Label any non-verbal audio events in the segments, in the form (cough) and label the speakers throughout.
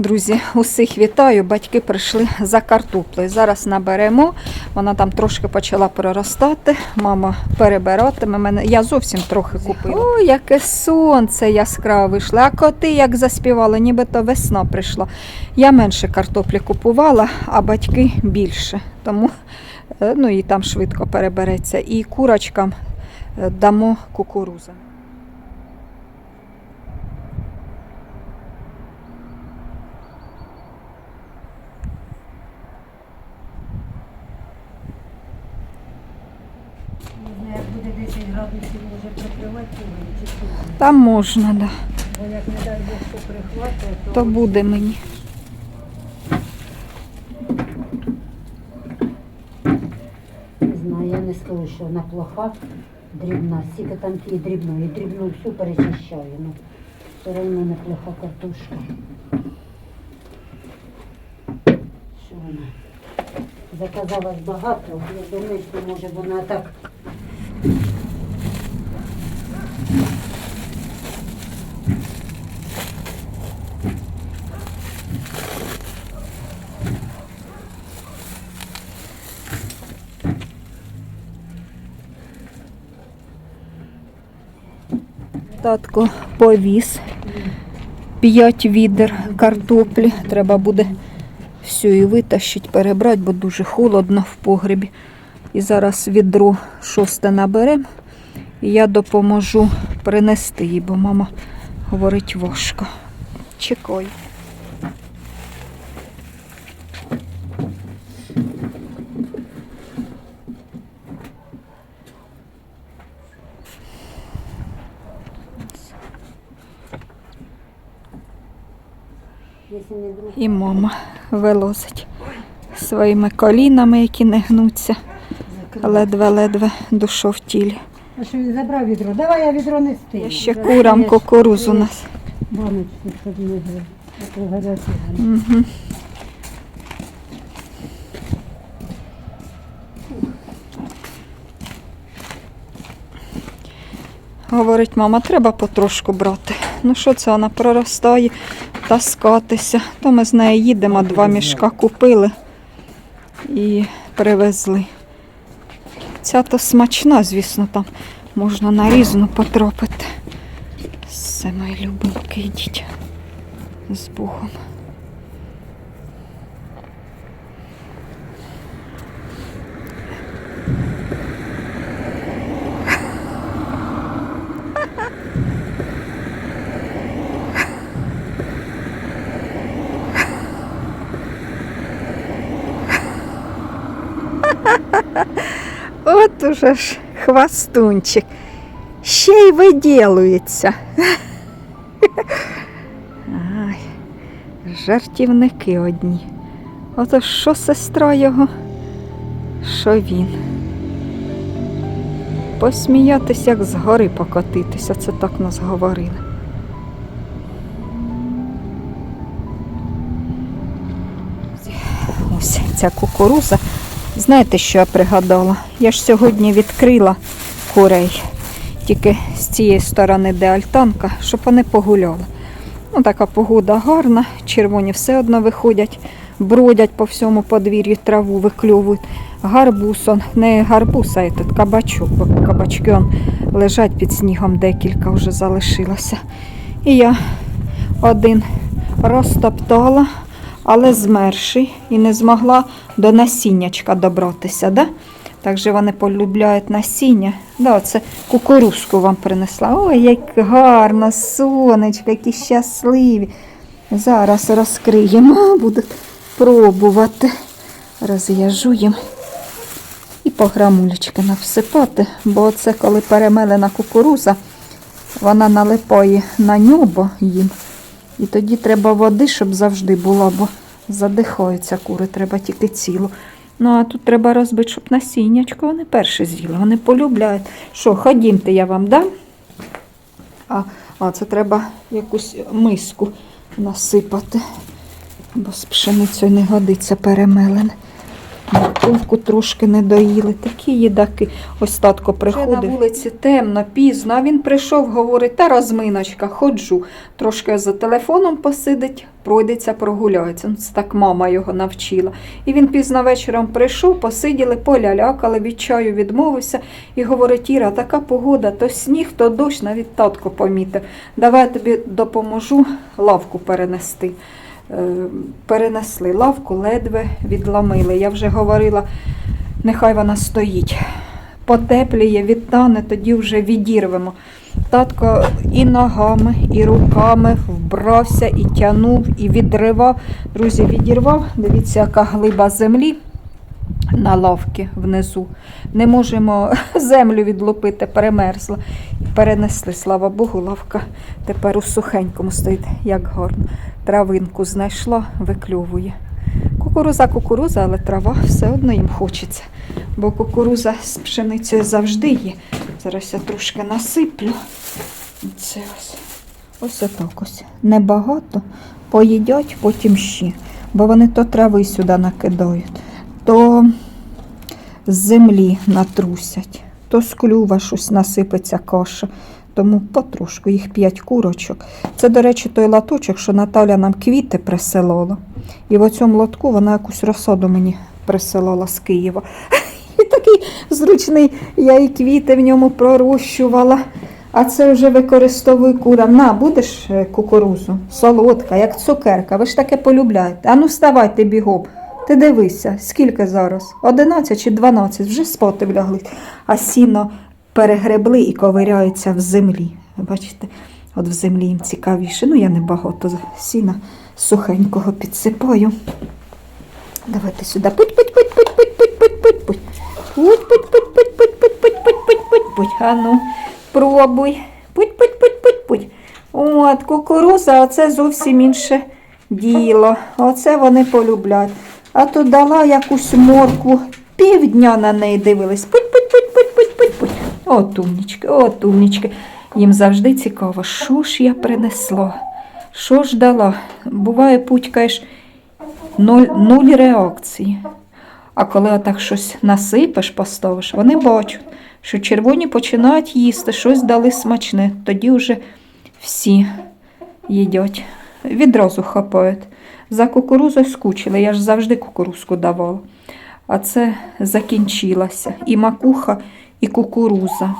Speaker 1: Друзі, усіх вітаю. Батьки прийшли за картоплею. Зараз наберемо. Вона там трошки почала проростати. Мама перебиратиме мене. Я зовсім трохи купила. О, яке сонце яскраве вийшло. А коти як заспівали, нібито весна прийшла. Я менше картоплі купувала, а батьки більше. Тому е, ну, і там швидко перебереться. І курочкам е, дамо кукурузу.
Speaker 2: Не знаю, як буде 10 градусів, може прикривати чи що.
Speaker 1: Там можна, да.
Speaker 2: Бо як не дай Бог, що прихватує, то,
Speaker 1: то буде мені.
Speaker 2: не знаю, я не скажу, що вона плоха, дрібна. Скільки там тієї дрібної, дрібну всю перечищаю. Ну, все одно не плоха картошка. Що вона? Заказалась багато, я думаю, що може вона так.
Speaker 1: Татко повіз п'ять відер картоплі. Треба буде всю і витащити, перебрати, бо дуже холодно в погребі. І зараз відро шосте наберемо. І я допоможу принести її, бо мама говорить важко. Чекаю. І мама вилозить своїми колінами, які не гнуться, ледве-ледве душа в тілі.
Speaker 2: А що він забрав відро? Давай я відро нести.
Speaker 1: Я ще курам кукурузу нас.
Speaker 2: Не.
Speaker 1: Угу. Говорить, мама, треба потрошку брати. Ну що це вона проростає, таскатися. То ми з нею їдемо, два мішка купили і привезли. Ця то смачна, звісно, там можна на різну потрапити. Все, мої любимки, йдіть з Богом. От уже ж хвастунчик. Ще й виділується. Ай, жартівники одні. Ото що сестра його, що він. Посміятися, як з гори покотитися, це так нас говорили. Ось ця кукуруза. Знаєте, що я пригадала? Я ж сьогодні відкрила курей, тільки з цієї сторони, де альтанка, щоб вони погуляли. Ну, така погода гарна, червоні все одно виходять, бродять по всьому подвір'ю, траву викльовують. Гарбуз, он, не гарбуз, а этот кабачок, бо кабачки он, лежать під снігом, декілька вже залишилося. І я один розтоптала, але змерший і не змогла до насіннячка добратися. Да? Так же вони полюбляють насіння. Да, це кукурузку вам принесла. Ой, як гарно, сонечко, які щасливі. Зараз розкриємо, (laughs) буду пробувати. Розв'яжу їм і по грамулечки навсипати, бо це коли перемелена кукуруза, вона налипає на небо їм. І тоді треба води, щоб завжди була, бо задихаються кури, треба тільки цілу. Ну, а тут треба розбити, щоб насіннячко вони перші з'їли. Вони полюбляють. Що, ходімте, я вам дам. А, а це треба якусь миску насипати, бо з пшеницею не годиться перемелене. Морковку трошки не доїли. Такі їдаки. Ось татко приходив. на вулиці темно, пізно, а він прийшов, говорить, та розминочка, ходжу. Трошки за телефоном посидить, пройдеться, прогуляється. Ну, це так мама його навчила. І він пізно вечором прийшов, посиділи, полялякали, від чаю відмовився і говорить, Іра, така погода, то сніг, то дощ, навіть татко помітив. Давай я тобі допоможу лавку перенести. Е, Перенесли лавку, ледве відламили. Я вже говорила, нехай вона стоїть. Потепліє, відтане, тоді вже відірвемо. Татко і ногами, і руками вбрався, і тянув, і відривав. Друзі, відірвав. Дивіться, яка глиба землі на лавки внизу. Не можемо (laughs) землю відлупити, перемерзла. Перенесли, слава Богу, лавка тепер у сухенькому стоїть, як гарно. Травинку знайшла, викльовує. Кукуруза, кукуруза, але трава все одно їм хочеться. Бо кукуруза з пшеницею завжди є. Зараз я трошки насиплю. Це ось. Ось отак ось. Небагато. Поїдять, потім ще. Бо вони то трави сюди накидають, то з землі натрусять, то з клюва щось насипеться каша. Тому потрошку їх п'ять курочок. Це, до речі, той латочок, що Наталя нам квіти присилала. І в цьому лотку вона якусь розсаду мені присилала з Києва. (laughs) І такий зручний, я і квіти в ньому пророщувала. А це вже використовую курам. На, будеш е, кукурузу? Солодка, як цукерка. Ви ж таке полюбляєте. Ану, вставайте бігом. Ти дивися, скільки зараз? 11 чи 12, вже спати влягли. А сіно перегребли і ковиряються в землі. Бачите, от в землі їм цікавіше. Ну, я не багато сіна сухенького підсипаю. Давайте сюди. Путь, путь, путь, путь, путь, путь, путь, путь, путь. Путь, путь, путь, путь, путь, путь, путь, путь, путь, путь, путь. А ну, пробуй. Путь, путь, путь, путь, путь. От, кукуруза, оце зовсім інше діло. Оце вони полюбляють. А то дала якусь моркву, півдня на неї дивились. Путь, путь, путь, путь, путь, путь, путь. От умнічки, от умнічки. Їм завжди цікаво, що ж я принесла, що ж дала. Буває, путькаєш нуль, нуль реакції. А коли отак щось насипеш, поставиш, вони бачать, що червоні починають їсти, щось дали смачне. Тоді вже всі їдять. Відразу хапають. За кукурузою скучили, я ж завжди кукурузку давала. А це закінчилося. І макуха, і кукуруза.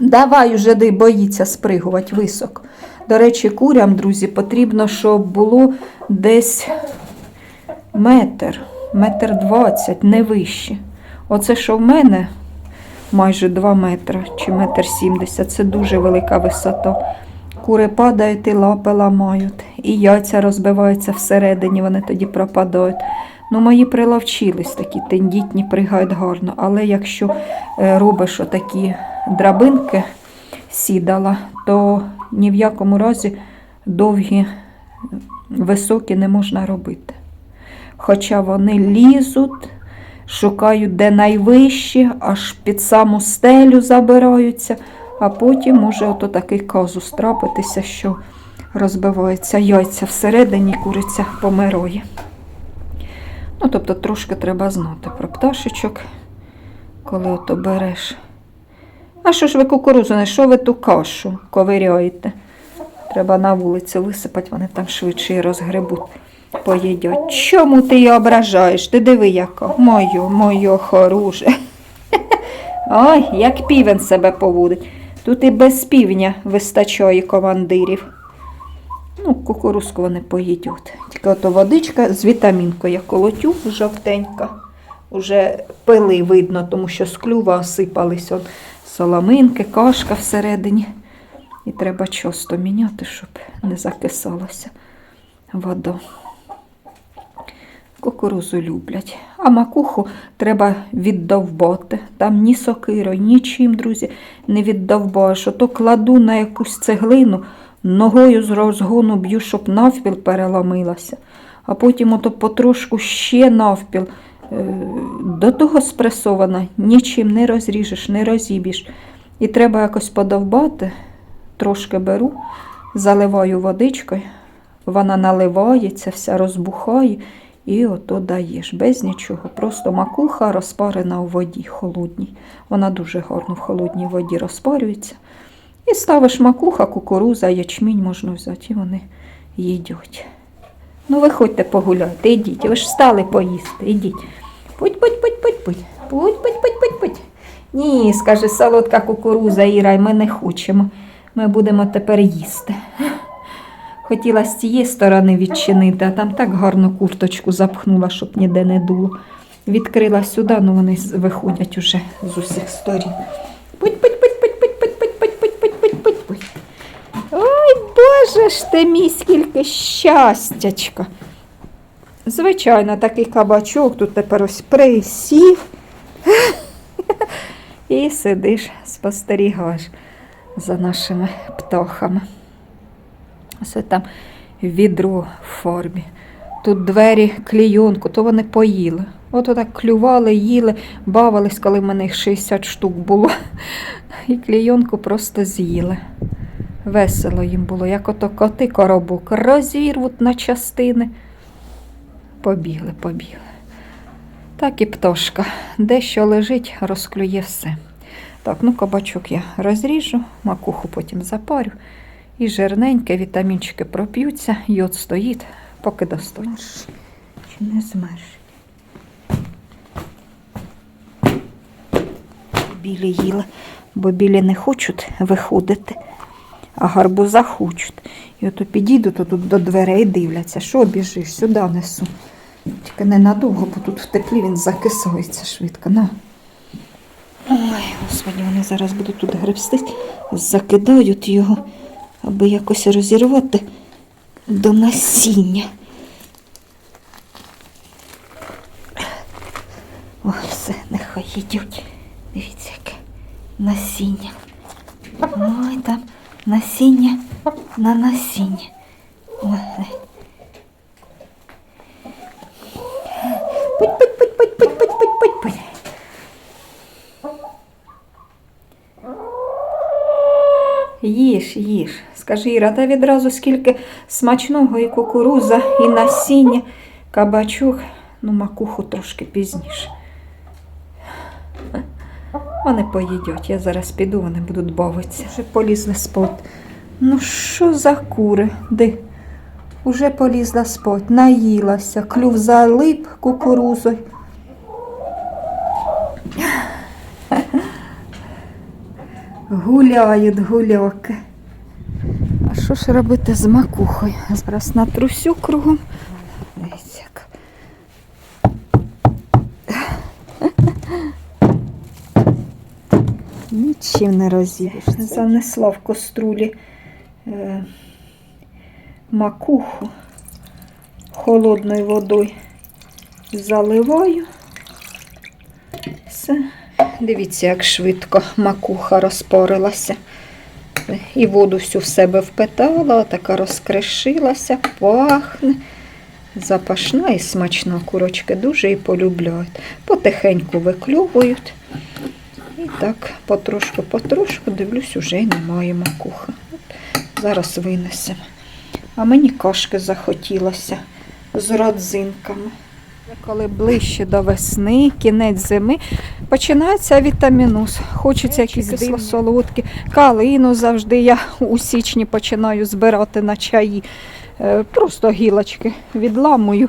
Speaker 1: Давай уже де боїться спригувати високо. До речі, курям, друзі, потрібно, щоб було десь метр, метр двадцять, не вище. Оце, що в мене майже 2 метри чи метр сімдесят, це дуже велика висота. Кури падають і лапи ламають, і яйця розбиваються всередині, вони тоді пропадають. Ну, мої приловчились, такі тендітні, пригають гарно. Але якщо е, робиш отакі драбинки сідала, то ні в якому разі довгі, високі не можна робити. Хоча вони лізуть, шукають де найвищі, аж під саму стелю забираються, а потім може ото такий казус трапитися, що розбиваються яйця всередині, куриця помирає. Ну, тобто трошки треба знати про пташечок, коли ото береш. А що ж ви кукурузу, не що ви ту кашу ковиряєте? Треба на вулицю висипати, вони там швидше розгребуть, поїдять. Чому ти її ображаєш? Ти диви, яка. Мою, мою хороше. (laughs) Ой, як півень себе поводить. Тут і без півня вистачає командирів. Ну, кукурузку вони поїдуть. Тільки ото водичка з вітамінкою я колотю жовтенька. Уже пили видно, тому що з клюва осипались от соломинки, кашка всередині. І треба часто міняти, щоб не закисалася вода. Кукурузу люблять. А макуху треба віддовбати. Там ні сокирою, нічим, друзі, не віддовбаєш. Ото кладу на якусь цеглину, ногою з розгону б'ю, щоб навпіл переламилася. А потім ото потрошку ще навпіл. Е, До того спресована, нічим не розріжеш, не розіб'єш. І треба якось подовбати. Трошки беру, заливаю водичкою, вона наливається, вся розбухає, і ото даєш без нічого. Просто макуха розпарена у воді холодній. Вона дуже гарно в холодній воді розпарюється. І ставиш макуха, кукуруза, ячмінь можна взяти, і вони їдять. Ну, виходьте погуляйте, ідіть. Ви ж встали поїсти, ідіть. Путь, путь, путь, путь, путь. Путь, путь, путь, путь, путь. Ні, скаже солодка кукуруза, Іра, і ми не хочемо. Ми будемо тепер їсти. Хотіла з цієї сторони відчинити, а там так гарно курточку запхнула, щоб ніде не дуло. Відкрила сюди, ну вони виходять уже з усіх сторін. Ой, Боже ж ти мій, скільки щастячка. Звичайно, такий кабачок тут тепер ось присів. І сидиш, спостерігаєш за нашими птахами. Ось там відро в формі. Тут двері клійонку, то вони поїли. От так клювали, їли, бавились, коли в мене їх 60 штук було. І клійонку просто з'їли. Весело їм було, як ото коти коробок розірвуть на частини. Побігли, побігли. Так і пташка. Дещо лежить, розклює все. Так, ну кабачок я розріжу, макуху потім запарю. І жирненьке, вітамінчики проп'ються, йод стоїть, поки достоїш. Чи не змерш? Білі їли, бо білі не хочуть виходити, а гарбуза хочуть. І ото підійду, то тут до дверей дивляться, що біжиш, сюди несу. Тільки ненадовго, бо тут в теплі він закисується швидко. На. Ой, господи, вони зараз будуть тут гребсти, закидають його, аби якось розірвати до насіння. О, все, нехай їдуть. Дивіться, яке насіння. Ой, там насіння на насіння. Ой. Скажи, Іра, та відразу скільки смачного і кукуруза, і насіння, кабачок, ну, макуху трошки пізніше. Вони поїдять. Я зараз піду, вони будуть бавитися. Вже полізли спать. Ну що за кури? Де? Уже полізла спать, наїлася, клюв залип кукурузою. Гуляють гуляки. А що ж робити з макухою? Зараз натрусю кругом. Дивіться, як. Нічим не розіб'єш. Занесла в каструлі е, макуху холодною водою заливаю. Все. Дивіться, як швидко макуха розпорилася. І воду всю в себе впитала, така розкришилася, пахне. Запашна і смачна курочки дуже і полюбляють. Потихеньку виклювують. І так потрошку-потрошку, дивлюсь, уже немає макухи. От Зараз винесемо. А мені кашки захотілося з родзинками. Коли ближче до весни, кінець зими, починається вітаміноз. Хочеться якісь кисло-солодкі. Калину завжди я у січні починаю збирати на чаї. Е, Просто гілочки відламую,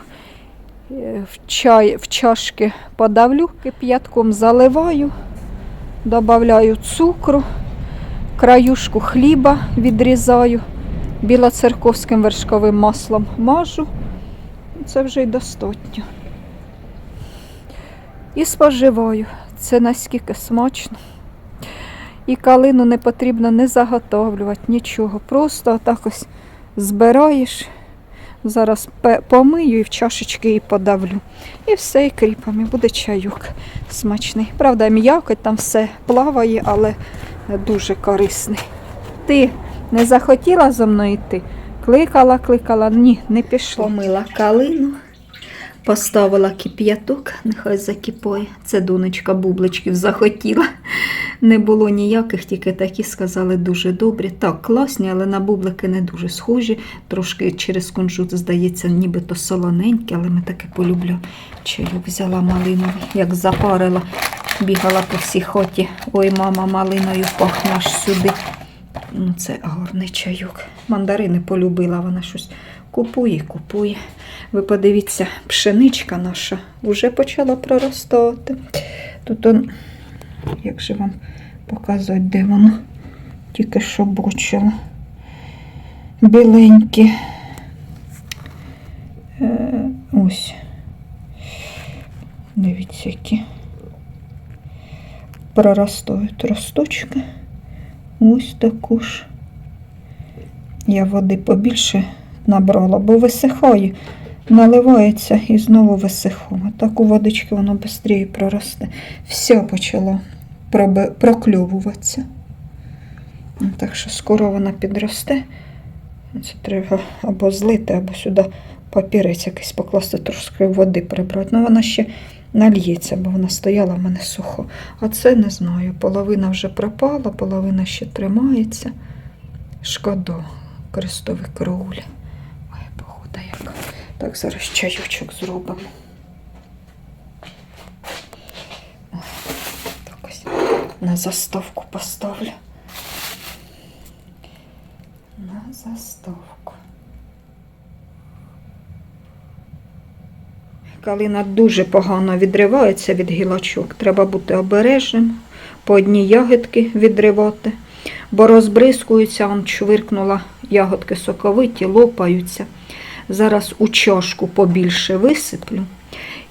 Speaker 1: е, в, чай, в чашки подавлю, кип'ятком заливаю, додаю цукру, краюшку хліба відрізаю, білоцерковським вершковим маслом мажу. Це вже й достатньо. І споживаю. Це наскільки смачно. І калину не потрібно не заготовлювати, нічого. Просто отак ось збираєш. Зараз помию і в чашечки її подавлю. І все, і кріпами буде чайок смачний. Правда, м'якоть там все плаває, але дуже корисний. Ти не захотіла зо мною йти? Кликала, кликала, ні, не пішла. Помила калину, Поставила кип'яток, нехай закипає. Це донечка бубличків захотіла. Не було ніяких, тільки такі сказали дуже добрі. Так, класні, але на бублики не дуже схожі. Трошки через кунжут, здається, нібито солоненькі, але ми таке полюбляємо. Чайок взяла малиновий, як запарила, бігала по всій хаті. Ой, мама, малиною пахне аж сюди. Ну, Це гарний чайок. Мандарини полюбила, вона щось купує, купує. Ви подивіться, пшеничка наша вже почала проростати. Тут он, як же вам показувати, де воно? Тільки що бочила. Біленькі. Е, ось. Дивіться, які проростають росточки. Ось таку ж. Я води побільше набрала, бо висихає, наливається і знову висихає. Так у водички воно швидше проросте. Все почало прокльовуватися. Так що скоро вона підросте. Це треба або злити, або сюди папірець якийсь покласти, трошки води прибрати. Ну вона ще нальється, бо вона стояла в мене сухо. А це не знаю. Половина вже пропала, половина ще тримається. Шкода, крестові кроулі. Ой, погода яка. Так, зараз чайочок зробимо. Так ось на заставку поставлю. На заставку. Калина дуже погано відривається від гілочок. Треба бути обережним, по одній ягідки відривати, бо розбризкуються, он чвиркнула ягодки соковиті, лопаються. Зараз у чашку побільше висиплю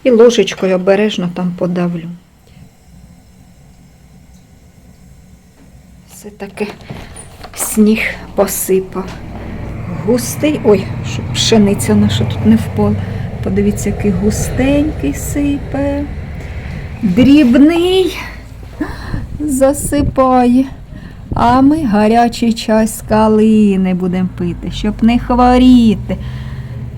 Speaker 1: і ложечкою обережно там подавлю. Все таки сніг посипав. Густий. Ой, щоб пшениця наша тут не впала. Подивіться, який густенький сипе. Дрібний засипає. А ми гарячий чай з калини будемо пити, щоб не хворіти.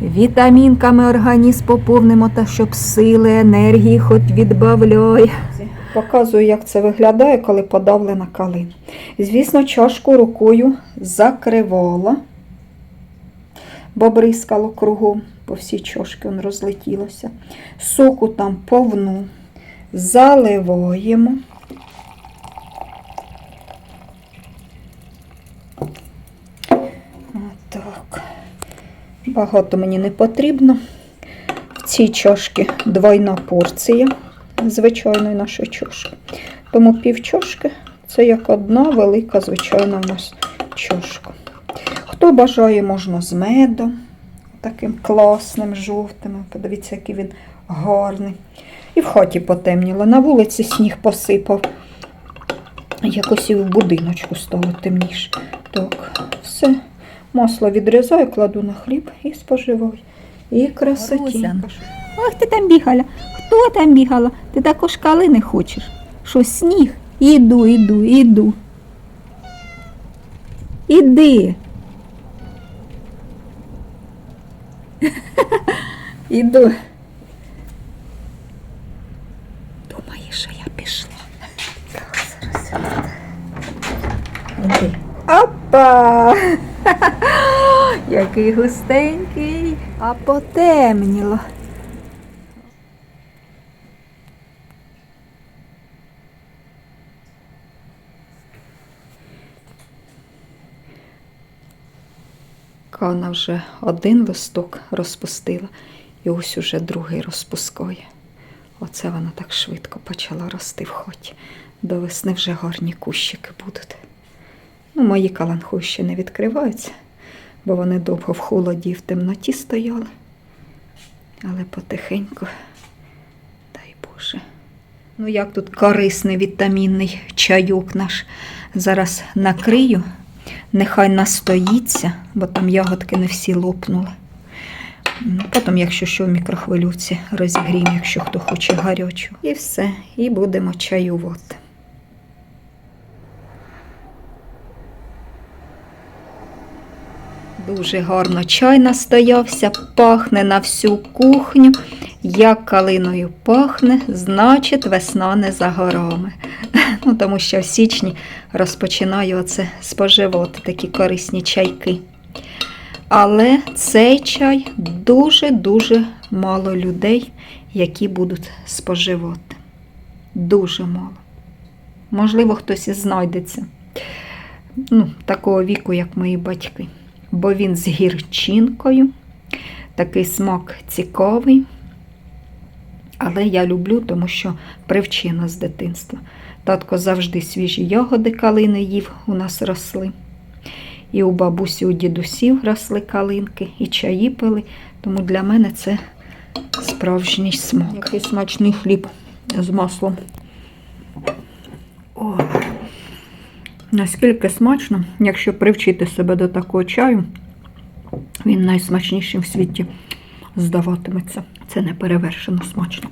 Speaker 1: Вітамінками організм поповнимо та щоб сили, енергії хоч відбавляє. Показую, як це виглядає, коли подавлена калина. Звісно, чашку рукою закривала, бо бризкало кругом, по всій чашки он розлетілося. Соку там повну заливаємо. Отак. Багато мені не потрібно. В цій чашці двойна порція звичайної нашої чашки. Тому пів чашки це як одна велика звичайна в нас чашка. Хто бажає, можна з медом, таким класним, жовтим. Подивіться, який він гарний. І в хаті потемніло. На вулиці сніг посипав. Якось і в будиночку стало темніше. Так, все. Масло відрізаю, кладу на хліб і споживаю. І красотінка.
Speaker 3: Ох, ти там бігала. Хто там бігала? Ти також калини хочеш. Що сніг? Іду, іду, іду. Іди. (laughs)
Speaker 1: Іду. Думаєш, що я пішла. Іди. Опа! (laughs) Який густенький, а потемніло. Вона вже один листок розпустила, і ось уже другий розпускає. Оце вона так швидко почала рости в хоті. До весни вже гарні кущики будуть. Ну, мої ще не відкриваються, бо вони довго в холоді і в темноті стояли. Але потихеньку, дай Боже. Ну, як тут корисний вітамінний чайок наш. Зараз накрию, нехай настоїться, бо там ягодки не всі лопнули. Ну, Потім, якщо що, в мікрохвилювці розігріємо, якщо хто хоче гарячу. І все, і будемо чаювати. Дуже гарно чай настоявся, пахне на всю кухню. Як калиною пахне, значить весна не за горами. (laughs) Ну, тому що в січні розпочинаю оце споживати такі корисні чайки. Але цей чай дуже-дуже мало людей, які будуть споживати. Дуже мало. Можливо, хтось і знайдеться. Ну, такого віку, як мої батьки. Бо він з гірчинкою, такий смак цікавий. Але я люблю, тому що привчена з дитинства. Татко завжди свіжі ягоди калини їв, у нас росли. І у бабусі, у дідусів росли калинки, і чаї пили. Тому для мене це справжній смак. Який смачний хліб з маслом. О, наскільки смачно, якщо привчити себе до такого чаю, він найсмачнішим в світі здаватиметься. Це неперевершено смачно.